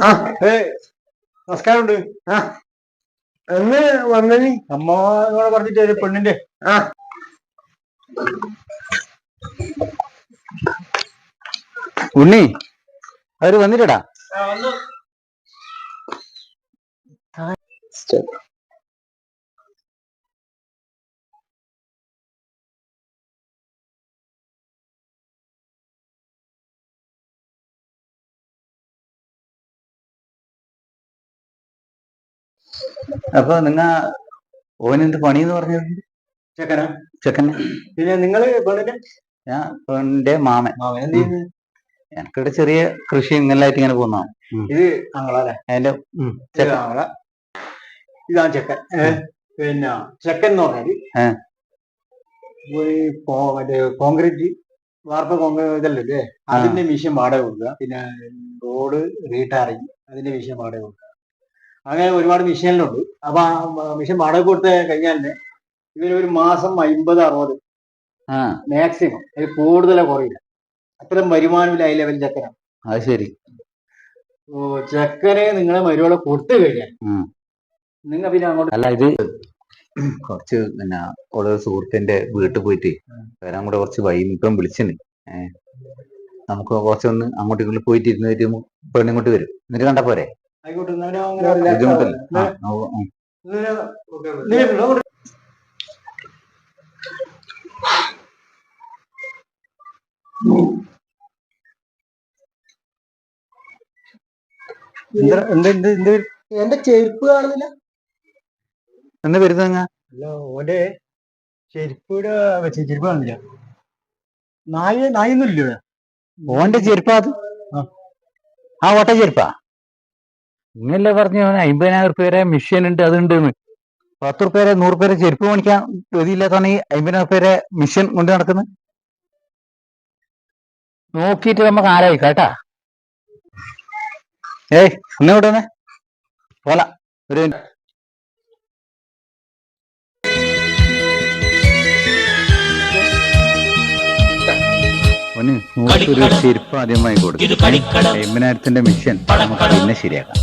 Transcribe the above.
ആ. ഏ നമസ്കാരമുണ്ട്. ആ. എന്ന് വന്നനി? അമ്മ നിങ്ങളെ പറഞ്ഞിട്ട് ഒരു പെണ്ണിന്റെ ആ. ഉണ്ണി അവർ വന്നിട്ടടാ അപ്പൊ നിങ്ങ ഓനെന്ത് പണിന്ന് പറഞ്ഞത് ചെക്കനാ? ചെക്കന്. പിന്നെ നിങ്ങൾ പെണ്ണിന്റെ? ഞാൻ പെണ്ണിന്റെ മാമൻ. മാമൻ എന്ത് ചെയ്യുന്നു? എനിക്കിവിടെ ചെറിയ കൃഷി ഇങ്ങനെയായിട്ട് ഇങ്ങനെ പോകുന്ന. ഇത് ആങ്ങളല്ലേ? അതിന്റെ ചെക്കൻ. ആങ്ങള. ഇതാണ് ചെക്കൻ. പിന്നെ ചെക്കൻ എന്ന് പറഞ്ഞാൽ മറ്റേ കോൺക്രീറ്റ് വാർപ്പ് കോൺക്രീറ്റ് ഇതല്ലേ അതിന്റെ മിഷൻ വാടക കൊടുക്കുക. പിന്നെ റോഡ് റീടാറിങ് അതിന്റെ മിഷൻ വാടക കൊടുക്കുക. അങ്ങനെ ഒരുപാട് മിഷനിലുണ്ട് അപ്പൊ മിഷൻ വാടക കൊടുത്ത് കഴിഞ്ഞാൽ ഇവർ ഒരു മാസം അമ്പത് അറുപത് ആ. മാക്സിമം അതിൽ കൂടുതലേ കുറയില്ല. അത്രയും വരുമാനമില്ല ഹൈ ലെവൽ ചെക്കനാണ് അത് ശരി. ഓ ചെക്കനെ നിങ്ങളെ മരുവളെ കൊടുത്തു കഴിഞ്ഞാൽ നിങ്ങൾ പിന്നെ അങ്ങോട്ട് അല്ല ഇത് കുറച്ച് പിന്നെ ഓരോ സുഹൃത്തിന്റെ വീട്ടിൽ പോയിട്ട് വരാൻ കൂടെ കുറച്ച് വൈകിപ്പം വിളിച്ചിന്. ഏഹ് നമുക്ക് കുറച്ചൊന്ന് അങ്ങോട്ടും ഇങ്ങോട്ടും പോയിട്ട് ഇരുന്നിട്ട് പെണ്ണിങ്ങോട്ട് വരും. എന്നിട്ട് കണ്ടാ പോരെ? ആയിക്കോട്ടെ ബുദ്ധിമുട്ടില്ല. എന്റെ ചെരുപ്പ് കാണുന്നില്ല. എന്ന് വരുന്ന ഓന്റെ ചെരുപ്പിടെ വെച്ച് ചെരുപ്പ് കാണില്ല നായ നായൊന്നും ഇല്ല ഓന്റെ ചെരുപ്പാ. ആ ഓട്ട ചെരുപ്പാ? ഇങ്ങനല്ലേ പറഞ്ഞു അവന് അമ്പതിനായിരം ഉറുപ്പ വരെ മെഷീൻ ഉണ്ട് അതുണ്ട് പത്ത് ഉറുപ്പ വരെ നൂറ് പേരെ ചെരുപ്പ് മേടിക്കാൻ ഗതിയില്ലാത്തതാണ് ഈ അമ്പതിനായിരം പേരെ വരെ മെഷീൻ കൊണ്ട് നടക്കുന്നത്. നോക്കിയിട്ട് നമുക്ക് ആരായി കേട്ടാ. ഏയ് ഒന്നേ ഇവിടെ വന്നേ പോല ഒരു minute. ഒന്ന് നൂറ് ഒരു ചെരുപ്പ് ആദ്യമായി കൊടുക്കും അമ്പതിനായിരത്തിന്റെ മിഷൻ നമുക്ക് പിന്നെ ശരിയാക്കാം.